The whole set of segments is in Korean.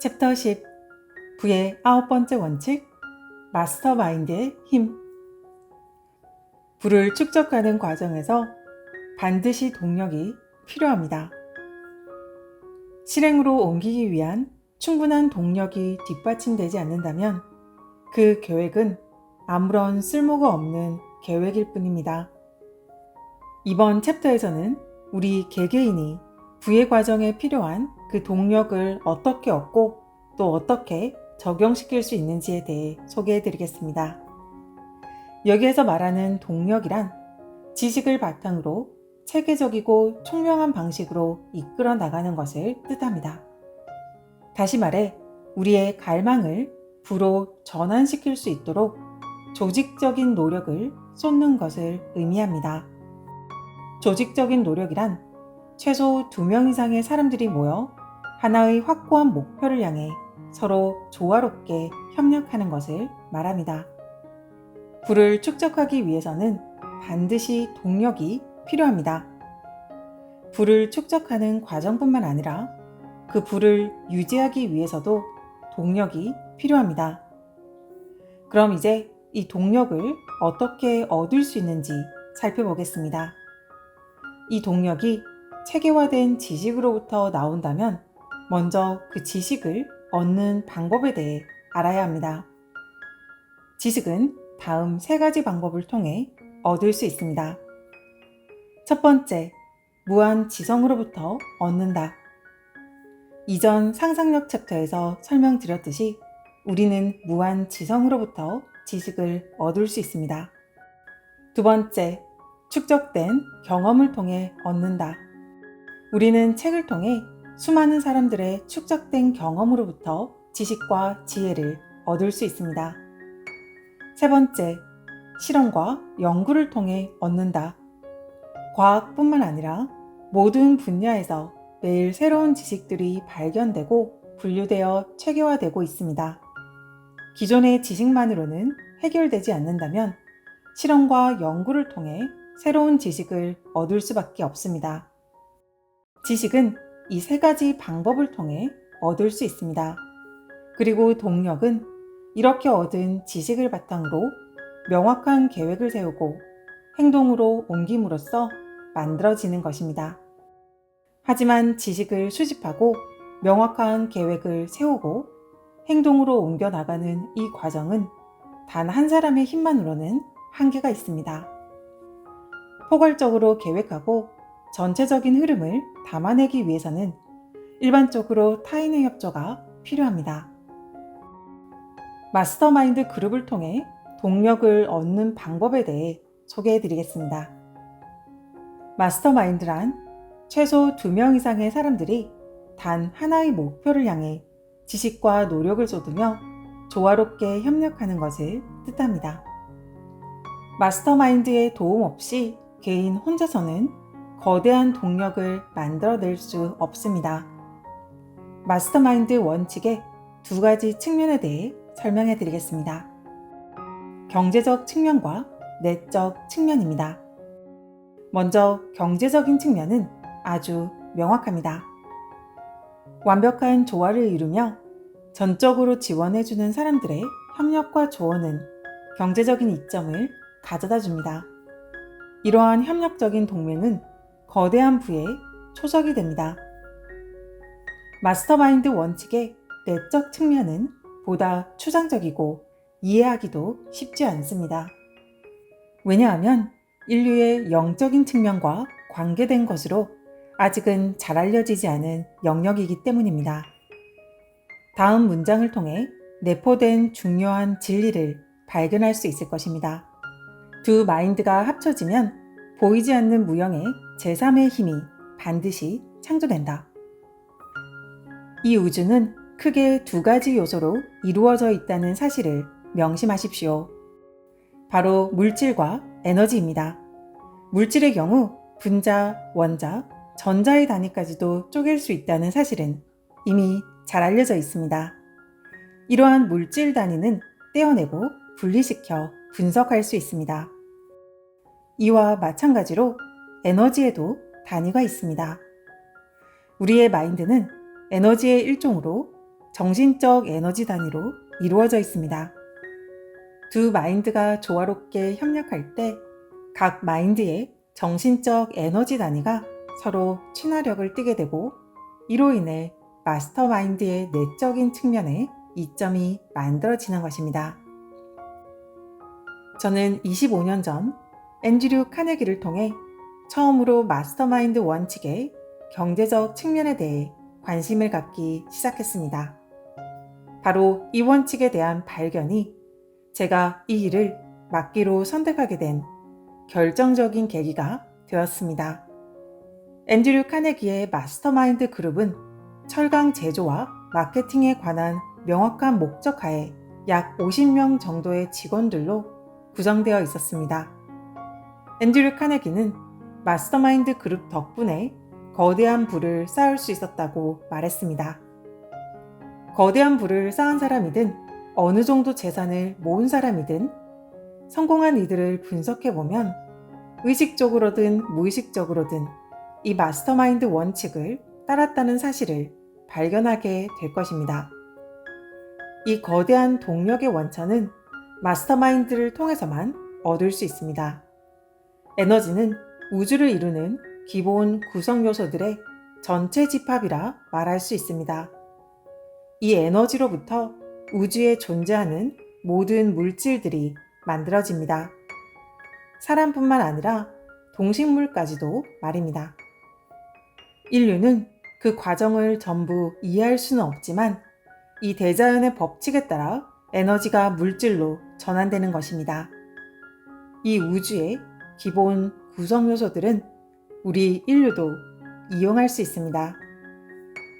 챕터 10 부의 아홉 번째 원칙 마스터 마인드의 힘 부를 축적하는 과정에서 반드시 동력이 필요합니다. 실행으로 옮기기 위한 충분한 동력이 뒷받침되지 않는다면 그 계획은 아무런 쓸모가 없는 계획일 뿐입니다. 이번 챕터에서는 우리 개개인이 부의 과정에 필요한 그 동력을 어떻게 얻고 또 어떻게 적용시킬 수 있는지에 대해 소개해 드리겠습니다. 여기에서 말하는 동력이란 지식을 바탕으로 체계적이고 총명한 방식으로 이끌어 나가는 것을 뜻합니다. 다시 말해, 우리의 갈망을 부로 전환시킬 수 있도록 조직적인 노력을 쏟는 것을 의미합니다. 조직적인 노력이란 최소 2명 이상의 사람들이 모여 하나의 확고한 목표를 향해 서로 조화롭게 협력하는 것을 말합니다. 불을 축적하기 위해서는 반드시 동력이 필요합니다. 불을 축적하는 과정뿐만 아니라 그 불을 유지하기 위해서도 동력이 필요합니다. 그럼 이제 이 동력을 어떻게 얻을 수 있는지 살펴보겠습니다. 이 동력이 체계화된 지식으로부터 나온다면 먼저 그 지식을 얻는 방법에 대해 알아야 합니다. 지식은 다음 세 가지 방법을 통해 얻을 수 있습니다. 첫 번째, 무한 지성으로부터 얻는다. 이전 상상력 챕터에서 설명드렸듯이 우리는 무한 지성으로부터 지식을 얻을 수 있습니다. 두 번째, 축적된 경험을 통해 얻는다. 우리는 책을 통해 수많은 사람들의 축적된 경험으로부터 지식과 지혜를 얻을 수 있습니다. 세 번째, 실험과 연구를 통해 얻는다. 과학뿐만 아니라 모든 분야에서 매일 새로운 지식들이 발견되고 분류되어 체계화되고 있습니다. 기존의 지식만으로는 해결되지 않는다면 실험과 연구를 통해 새로운 지식을 얻을 수밖에 없습니다. 지식은 이 세 가지 방법을 통해 얻을 수 있습니다. 그리고 동력은 이렇게 얻은 지식을 바탕으로 명확한 계획을 세우고 행동으로 옮김으로써 만들어지는 것입니다. 하지만 지식을 수집하고 명확한 계획을 세우고 행동으로 옮겨 나가는 이 과정은 단 한 사람의 힘만으로는 한계가 있습니다. 포괄적으로 계획하고 전체적인 흐름을 담아내기 위해서는 일반적으로 타인의 협조가 필요합니다. 마스터마인드 그룹을 통해 동력을 얻는 방법에 대해 소개해 드리겠습니다. 마스터마인드란 최소 2명 이상의 사람들이 단 하나의 목표를 향해 지식과 노력을 쏟으며 조화롭게 협력하는 것을 뜻합니다. 마스터마인드의 도움 없이 개인 혼자서는 거대한 동력을 만들어낼 수 없습니다. 마스터마인드 원칙의 두 가지 측면에 대해 설명해 드리겠습니다. 경제적 측면과 내적 측면입니다. 먼저 경제적인 측면은 아주 명확합니다. 완벽한 조화를 이루며 전적으로 지원해주는 사람들의 협력과 조언은 경제적인 이점을 가져다 줍니다. 이러한 협력적인 동맹은 거대한 부의 초석이 됩니다. 마스터마인드 원칙의 내적 측면은 보다 추상적이고 이해하기도 쉽지 않습니다. 왜냐하면 인류의 영적인 측면과 관계된 것으로 아직은 잘 알려지지 않은 영역이기 때문입니다. 다음 문장을 통해 내포된 중요한 진리를 발견할 수 있을 것입니다. 두 마인드가 합쳐지면 보이지 않는 무형의 제3의 힘이 반드시 창조된다. 이 우주는 크게 두 가지 요소로 이루어져 있다는 사실을 명심하십시오. 바로 물질과 에너지입니다. 물질의 경우 분자, 원자, 전자의 단위까지도 쪼갤 수 있다는 사실은 이미 잘 알려져 있습니다. 이러한 물질 단위는 떼어내고 분리시켜 분석할 수 있습니다. 이와 마찬가지로 에너지에도 단위가 있습니다. 우리의 마인드는 에너지의 일종으로 정신적 에너지 단위로 이루어져 있습니다. 두 마인드가 조화롭게 협력할 때 각 마인드의 정신적 에너지 단위가 서로 친화력을 띠게 되고 이로 인해 마스터 마인드의 내적인 측면에 이점이 만들어지는 것입니다. 저는 25년 전 앤드류 카네기를 통해 처음으로 마스터마인드 원칙의 경제적 측면에 대해 관심을 갖기 시작했습니다. 바로 이 원칙에 대한 발견이 제가 이 일을 맡기로 선택하게 된 결정적인 계기가 되었습니다. 앤드류 카네기의 마스터마인드 그룹은 철강 제조와 마케팅에 관한 명확한 목적 하에 약 50명 정도의 직원들로 구성되어 있었습니다. 앤드류 카네기는 마스터마인드 그룹 덕분에 거대한 부를 쌓을 수 있었다고 말했습니다. 거대한 부를 쌓은 사람이든 어느 정도 재산을 모은 사람이든 성공한 이들을 분석해보면 의식적으로든 무의식적으로든 이 마스터마인드 원칙을 따랐다는 사실을 발견하게 될 것입니다. 이 거대한 동력의 원천은 마스터마인드를 통해서만 얻을 수 있습니다. 에너지는 우주를 이루는 기본 구성 요소들의 전체 집합이라 말할 수 있습니다. 이 에너지로부터 우주에 존재하는 모든 물질들이 만들어집니다. 사람뿐만 아니라 동식물까지도 말입니다. 인류는 그 과정을 전부 이해할 수는 없지만 이 대자연의 법칙에 따라 에너지가 물질로 전환되는 것입니다. 이 우주의 기본 구성 요소들은 우리 인류도 이용할 수 있습니다.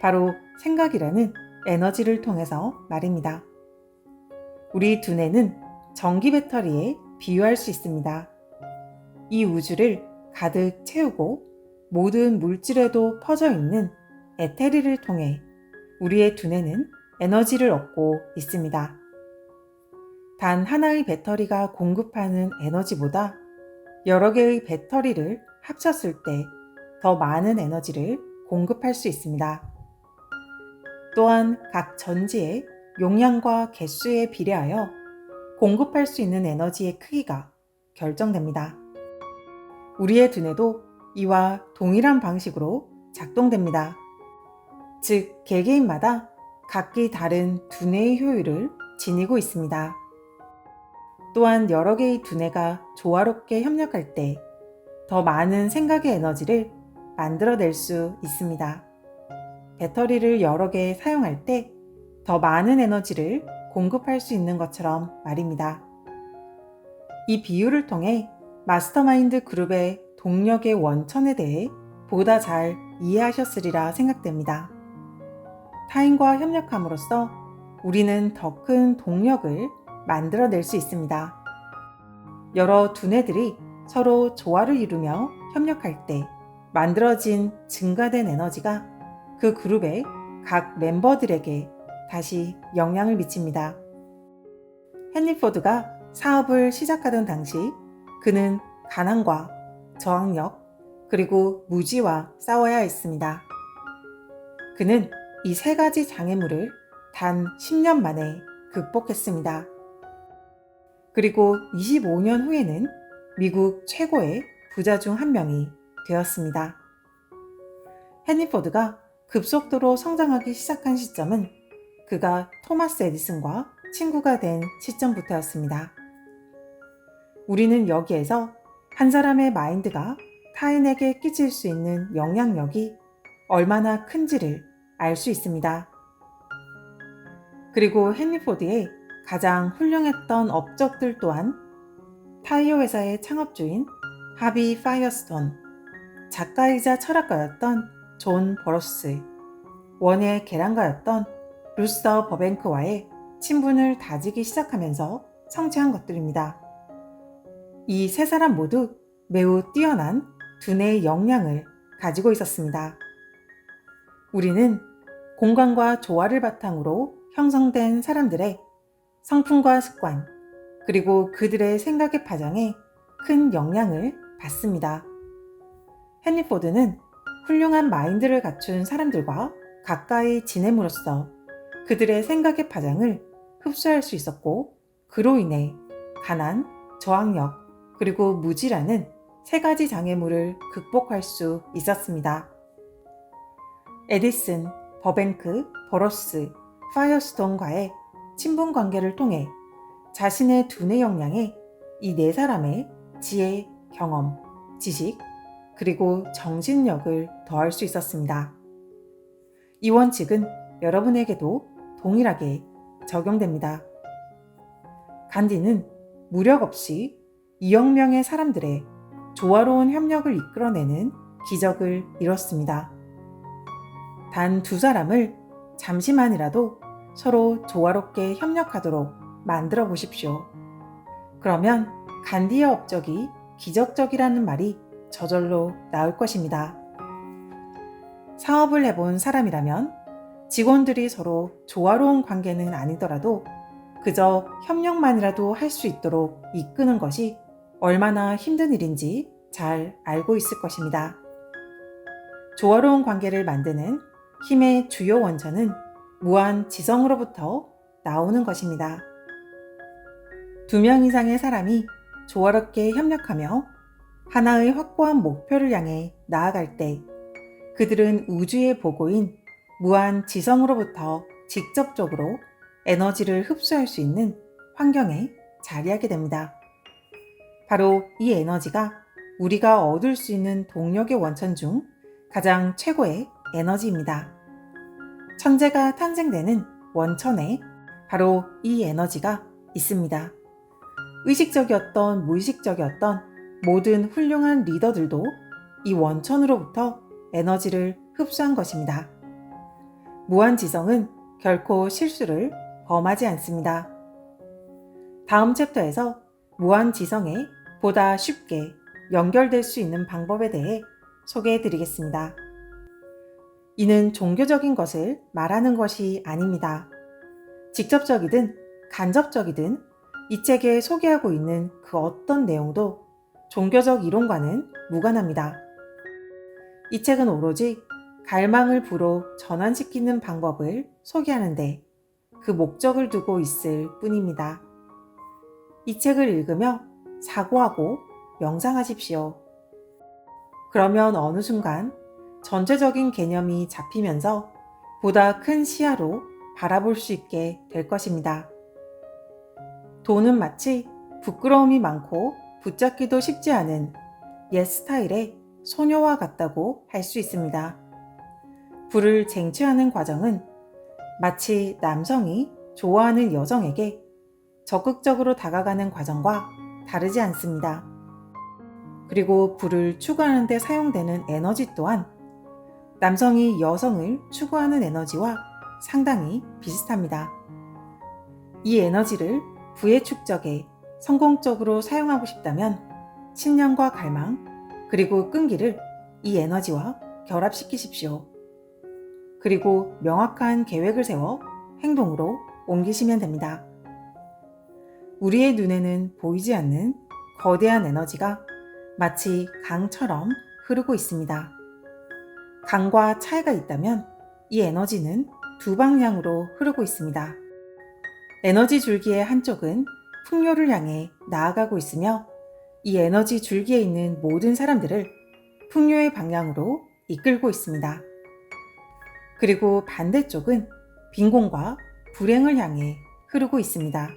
바로 생각이라는 에너지를 통해서 말입니다. 우리 두뇌는 전기 배터리에 비유할 수 있습니다. 이 우주를 가득 채우고 모든 물질에도 퍼져 있는 에테리를 통해 우리의 두뇌는 에너지를 얻고 있습니다. 단 하나의 배터리가 공급하는 에너지보다 여러 개의 배터리를 합쳤을 때 더 많은 에너지를 공급할 수 있습니다. 또한 각 전지의 용량과 개수에 비례하여 공급할 수 있는 에너지의 크기가 결정됩니다. 우리의 두뇌도 이와 동일한 방식으로 작동됩니다. 즉, 개개인마다 각기 다른 두뇌의 효율을 지니고 있습니다. 또한 여러 개의 두뇌가 조화롭게 협력할 때 더 많은 생각의 에너지를 만들어낼 수 있습니다. 배터리를 여러 개 사용할 때 더 많은 에너지를 공급할 수 있는 것처럼 말입니다. 이 비유를 통해 마스터마인드 그룹의 동력의 원천에 대해 보다 잘 이해하셨으리라 생각됩니다. 타인과 협력함으로써 우리는 더 큰 동력을 만들어낼 수 있습니다. 여러 두뇌들이 서로 조화를 이루며 협력할 때 만들어진 증가된 에너지가 그 그룹의 각 멤버들에게 다시 영향을 미칩니다. 헨리 포드가 사업을 시작하던 당시 그는 가난과 저항력 그리고 무지와 싸워야 했습니다. 그는 이 세 가지 장애물을 단 10년 만에 극복했습니다. 그리고 25년 후에는 미국 최고의 부자 중 한 명이 되었습니다. 헨리 포드가 급속도로 성장하기 시작한 시점은 그가 토마스 에디슨과 친구가 된 시점부터였습니다. 우리는 여기에서 한 사람의 마인드가 타인에게 끼칠 수 있는 영향력이 얼마나 큰지를 알 수 있습니다. 그리고 헨리 포드의 가장 훌륭했던 업적들 또한 타이어 회사의 창업주인 하비 파이어스톤, 작가이자 철학가였던 존 버러스, 원의 계란가였던 루서 버뱅크와의 친분을 다지기 시작하면서 성취한 것들입니다. 이 세 사람 모두 매우 뛰어난 두뇌의 역량을 가지고 있었습니다. 우리는 공간과 조화를 바탕으로 형성된 사람들의 성품과 습관, 그리고 그들의 생각의 파장에 큰 영향을 받습니다. 헨리 포드는 훌륭한 마인드를 갖춘 사람들과 가까이 지냄으로써 그들의 생각의 파장을 흡수할 수 있었고 그로 인해 가난, 저항력, 그리고 무지라는 세 가지 장애물을 극복할 수 있었습니다. 에디슨, 버뱅크, 버러스, 파이어스톤과의 친분 관계를 통해 자신의 두뇌 역량에 이 네 사람의 지혜, 경험, 지식, 그리고 정신력을 더할 수 있었습니다. 이 원칙은 여러분에게도 동일하게 적용됩니다. 간디는 무력 없이 2억 명의 사람들의 조화로운 협력을 이끌어내는 기적을 이뤘습니다. 단 두 사람을 잠시만이라도 서로 조화롭게 협력하도록 만들어 보십시오. 그러면 간디의 업적이 기적적이라는 말이 저절로 나올 것입니다. 사업을 해본 사람이라면 직원들이 서로 조화로운 관계는 아니더라도 그저 협력만이라도 할 수 있도록 이끄는 것이 얼마나 힘든 일인지 잘 알고 있을 것입니다. 조화로운 관계를 만드는 힘의 주요 원천은 무한 지성으로부터 나오는 것입니다. 두 명 이상의 사람이 조화롭게 협력하며 하나의 확고한 목표를 향해 나아갈 때 그들은 우주의 보고인 무한 지성으로부터 직접적으로 에너지를 흡수할 수 있는 환경에 자리하게 됩니다. 바로 이 에너지가 우리가 얻을 수 있는 동력의 원천 중 가장 최고의 에너지입니다. 천재가 탄생되는 원천에 바로 이 에너지가 있습니다. 의식적이었던 무의식적이었던 모든 훌륭한 리더들도 이 원천으로부터 에너지를 흡수한 것입니다. 무한지성은 결코 실수를 범하지 않습니다. 다음 챕터에서 무한지성에 보다 쉽게 연결될 수 있는 방법에 대해 소개해 드리겠습니다. 이는 종교적인 것을 말하는 것이 아닙니다. 직접적이든 간접적이든 이 책에 소개하고 있는 그 어떤 내용도 종교적 이론과는 무관합니다. 이 책은 오로지 갈망을 부로 전환시키는 방법을 소개하는데 그 목적을 두고 있을 뿐입니다. 이 책을 읽으며 사고하고 명상하십시오. 그러면 어느 순간 전체적인 개념이 잡히면서 보다 큰 시야로 바라볼 수 있게 될 것입니다. 돈은 마치 부끄러움이 많고 붙잡기도 쉽지 않은 옛 스타일의 소녀와 같다고 할 수 있습니다. 불을 쟁취하는 과정은 마치 남성이 좋아하는 여성에게 적극적으로 다가가는 과정과 다르지 않습니다. 그리고 불을 추구하는 데 사용되는 에너지 또한 남성이 여성을 추구하는 에너지와 상당히 비슷합니다. 이 에너지를 부의 축적에 성공적으로 사용하고 싶다면 신념과 갈망, 그리고 끈기를 이 에너지와 결합시키십시오. 그리고 명확한 계획을 세워 행동으로 옮기시면 됩니다. 우리의 눈에는 보이지 않는 거대한 에너지가 마치 강처럼 흐르고 있습니다. 강과 차이가 있다면 이 에너지는 두 방향으로 흐르고 있습니다. 에너지 줄기의 한쪽은 풍요를 향해 나아가고 있으며 이 에너지 줄기에 있는 모든 사람들을 풍요의 방향으로 이끌고 있습니다. 그리고 반대쪽은 빈곤과 불행을 향해 흐르고 있습니다.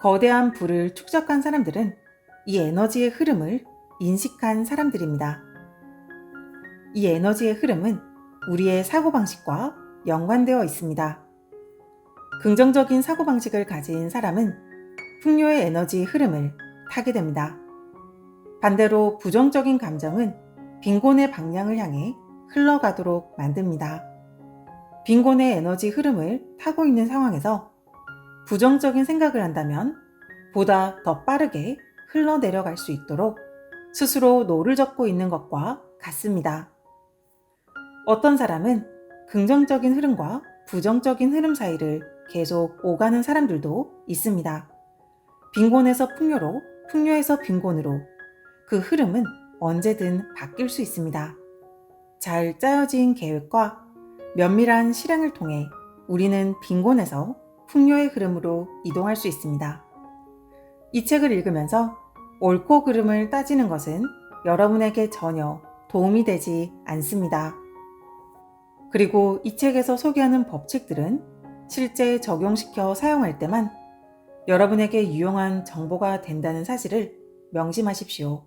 거대한 불을 축적한 사람들은 이 에너지의 흐름을 인식한 사람들입니다. 이 에너지의 흐름은 우리의 사고방식과 연관되어 있습니다. 긍정적인 사고방식을 가진 사람은 풍요의 에너지 흐름을 타게 됩니다. 반대로 부정적인 감정은 빈곤의 방향을 향해 흘러가도록 만듭니다. 빈곤의 에너지 흐름을 타고 있는 상황에서 부정적인 생각을 한다면 보다 더 빠르게 흘러내려갈 수 있도록 스스로 노를 젓고 있는 것과 같습니다. 어떤 사람은 긍정적인 흐름과 부정적인 흐름 사이를 계속 오가는 사람들도 있습니다. 빈곤에서 풍요로, 풍요에서 빈곤으로 그 흐름은 언제든 바뀔 수 있습니다. 잘 짜여진 계획과 면밀한 실행을 통해 우리는 빈곤에서 풍요의 흐름으로 이동할 수 있습니다. 이 책을 읽으면서 옳고 그름을 따지는 것은 여러분에게 전혀 도움이 되지 않습니다. 그리고 이 책에서 소개하는 법칙들은 실제 적용시켜 사용할 때만 여러분에게 유용한 정보가 된다는 사실을 명심하십시오.